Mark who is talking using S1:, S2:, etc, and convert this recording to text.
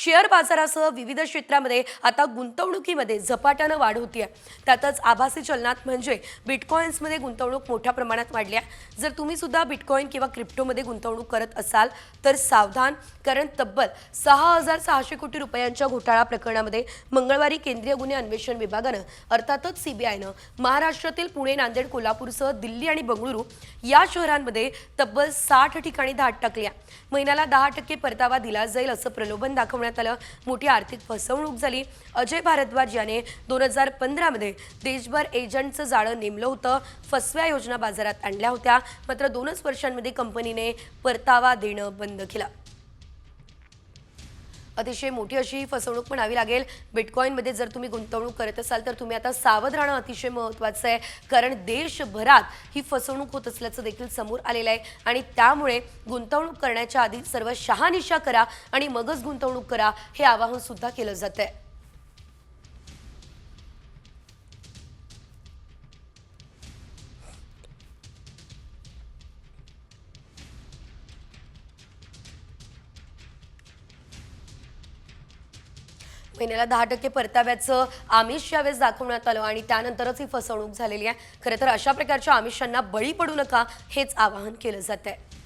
S1: Share बाजारासह विविध क्षेत्रामध्ये आता गुंतवणुकीमध्ये झपाट्यानं वाढ होती आहे त्यातच आभासी चलनात म्हणजे बिटकॉईन्समध्ये गुंतवणूक मोठ्या प्रमाणात वाढली आहे. जर तुम्ही सुद्धा बिटकॉईन किंवा क्रिप्टोमध्ये गुंतवणूक करत असाल तर सावधान कारण तब्बल सहा हजार सहाशे कोटी रुपयांच्या घोटाळा प्रकरणामध्ये मंगळवारी केंद्रीय गुन्हे अन्वेषण विभागानं अर्थातच सीबीआयनं महाराष्ट्रातील पुणे नांदेड कोल्हापूरसह दिल्ली आणि बंगळुरू या शहरांमध्ये तब्बल साठ ठिकाणी धाड टाकल्या आहे. महिन्याला दहा टक्के परतावा दिला जाईल असं प्रलोभन दाखवण्यात आलं. मोठी आर्थिक फसवणूक झाली. अजय भारद्वाज याने दोन हजार पंधरामध्ये देशभर एजंटचं जाळं नेमलं होतं. फसव्या योजना बाजारात आणल्या होत्या. मात्र दोनच वर्षांमध्ये कंपनीने परतावा देणं बंद केलं. अतिशय मोठी अशी ही फसवणूक म्हणावी लागेल. बिटकॉईनमध्ये जर तुम्ही गुंतवणूक करत असाल तर तुम्ही आता सावध राहणं अतिशय महत्त्वाचं आहे. कारण देशभरात ही फसवणूक होत असल्याचं देखील समोर आलेलं आहे. आणि त्यामुळे गुंतवणूक करण्याच्या आधी सर्व शहानिशा करा आणि मगच गुंतवणूक करा हे आवाहन सुद्धा केलं जात आहे महिन्याला दहा टक्के परताव्याचं आमिष यावेळेस दाखवण्यात आलं आणि त्यानंतरच ही फसवणूक झालेली आहे. खरं तर अशा प्रकारच्या आमिषांना बळी पडू नका हेच आवाहन केलं जात आहे